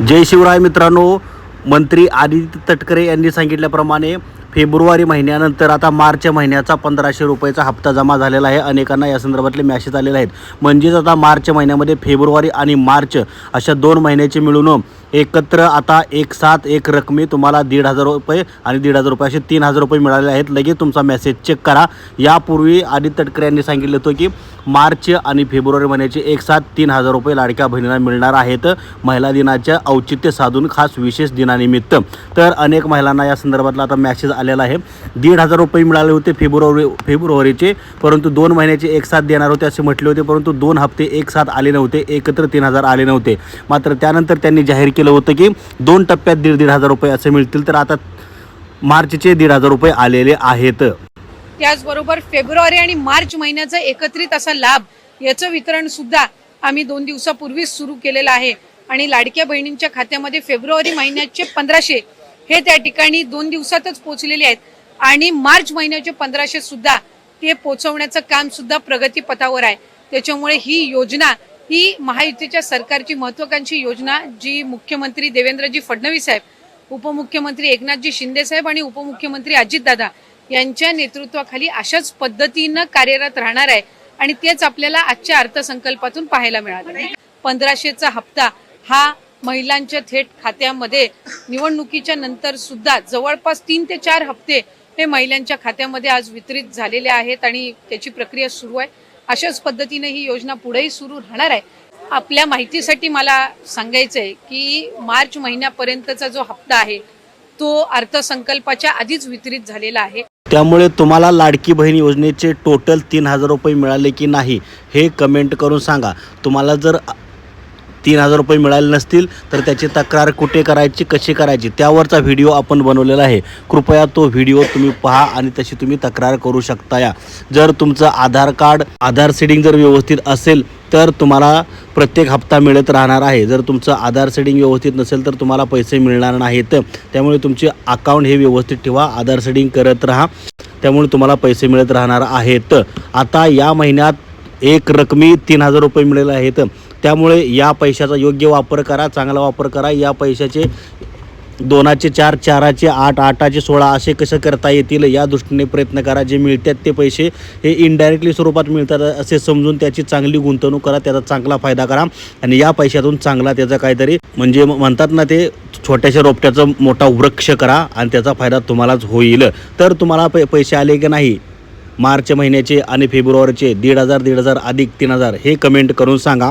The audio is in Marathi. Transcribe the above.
जय शिवराय मित्रांनो मंत्री आदित्य तटकरे यांनी सांगितल्याप्रमाणे फेब्रुवारी महिन्यानंतर आता मार्च महिन्याचा पंधराशे रुपयाचा हप्ता जमा झालेला आहे. अनेकांना या संदर्भातले मॅसेज आलेले आहेत. म्हणजेच आता मार्च महिन्यामध्ये फेब्रुवारी आणि मार्च अशा दोन महिन्याचे मिळून एकत्र आता एक सात एक रकमी तुम्हाला दीड हजार रुपये आणि दीड हजार रुपये असे तीन हजार रुपये मिळालेले आहेत. लगेच तुमचा मेसेज चेक करा. यापूर्वी आदित्य तटकरे यांनी सांगितलं होतं की मार्च आणि फेब्रुवारी महिन्याचे एक सात तीन हजार रुपये लाडक्या बहिणींना मिळणार आहेत. महिला दिनाच्या औचित्य साधून खास विशेष दिनानिमित्त. तर अनेक महिलांना या संदर्भातला आता मॅसेज आलेला आहे. दीड हजार रुपये मिळाले होते फेब्रुवारी फेब्रुवारीचे परंतु दोन महिन्याचे एक साथ देणार होते असे म्हटले होते परंतु दोन हप्ते एक साथ आले नव्हते एकत्र तीन हजार आले नव्हते. मात्र त्यानंतर त्यांनी जाहीर केलं होतं की दोन टप्प्यात दीड दीड हजार रुपये असे मिळतील तर आता मार्चचे दीड हजार रुपये आलेले आहेत. त्याचबरोबर फेब्रुवारी आणि मार्च महिन्याचा एकत्रित असा लाभ याचं वितरण सुद्धा आम्ही दोन दिवसापूर्वीच सुरू केलेलं आहे. आणि लाडक्या बहिणींच्या खात्यामध्ये फेब्रुवारी महिन्याचे पंधराशे हे त्या ठिकाणी दोन दिवसातच पोहोचलेले आहेत. आणि मार्च महिन्याचे पंधराशे सुद्धा ते पोहोचवण्याचं काम सुद्धा प्रगतीपथावर आहे. त्याच्यामुळे ही योजना ही महायुतीच्या सरकारची महत्वाकांक्षी योजना जी मुख्यमंत्री देवेंद्रजी फडणवीस साहेब उपमुख्यमंत्री एकनाथजी शिंदे साहेब आणि उपमुख्यमंत्री अजितदादा यांच्या नेतृत्वाखाली अशाच पद्धतीनं कार्यरत राहणार आहे आणि तेच आपल्याला आजच्या अर्थसंकल्पातून पाहायला मिळालं. पंधराशेचा हप्ता हा महिलांच्या थेट खात्यामध्ये निवडणुकीच्या नंतर सुद्धा जवळपास तीन ते चार हप्ते हे महिलांच्या खात्यामध्ये आज वितरित झालेले आहेत आणि त्याची प्रक्रिया सुरू आहे. अशाच पद्धतीने ही योजना पुढेही सुरू राहणार आहे. आपल्या माहितीसाठी मला सांगायचं आहे की मार्च महिन्यापर्यंतचा जो हप्ता आहे तो अर्थसंकल्पाच्या आधीच वितरित झालेला आहे. त्यामुळे तुम्हाला लाडकी बहीण योजनेचे टोटल तीन हजार रुपये मिळाले की नाही हे कमेंट करून सांगा. तुम्हाला जर तीन हजार रुपये मिळाले नसतील तर त्याची तक्रार कुठे करायची कशी करायची त्यावरचा व्हिडिओ आपण बनवलेला आहे. कृपया तो व्हिडिओ तुम्ही पहा आणि तशी तुम्ही तक्रार करू शकता या. जर तुमचं आधार कार्ड आधार सेडिंग जर व्यवस्थित असेल तर तुम्हाला प्रत्येक हप्ता मिळत राहणार आहे. जर तुमचं आधार सेडिंग व्यवस्थित नसेल तर तुम्हाला पैसे मिळणार नाहीत. त्यामुळे तुमचे अकाउंट हे व्यवस्थित ठेवा आधार सेडिंग करत राहा. त्यामुळे तुम्हाला पैसे मिळत राहणार आहेत. आता या महिन्यात एक रकमी तीन हजार रुपये मिळाले आहेत. त्यामुळे या पैशाचा योग्य वापर करा चांगला वापर करा. या पैशाचे दोनाचे चार चाराचे आठ आठाचे सोळा असे कसं करता येतील या दृष्टीने प्रयत्न करा. जे मिळतात ते पैसे हे इनडायरेक्टली स्वरूपात मिळतात असे समजून त्याची चांगली गुंतवणूक करा त्याचा चांगला फायदा करा आणि या पैशातून चांगला त्याचा काहीतरी म्हणजे म्हणतात ना ते छोट्याशा रोपट्याचा मोठा वृक्ष करा आणि त्याचा फायदा तुम्हालाच होईल. तर तुम्हाला पै पैसे आले की नाही? मार्च महिन्याचे आणि फेब्रुवारीचे दीड हजार दीड हजार अधिक तीन हजार हे कमेंट करून सांगा.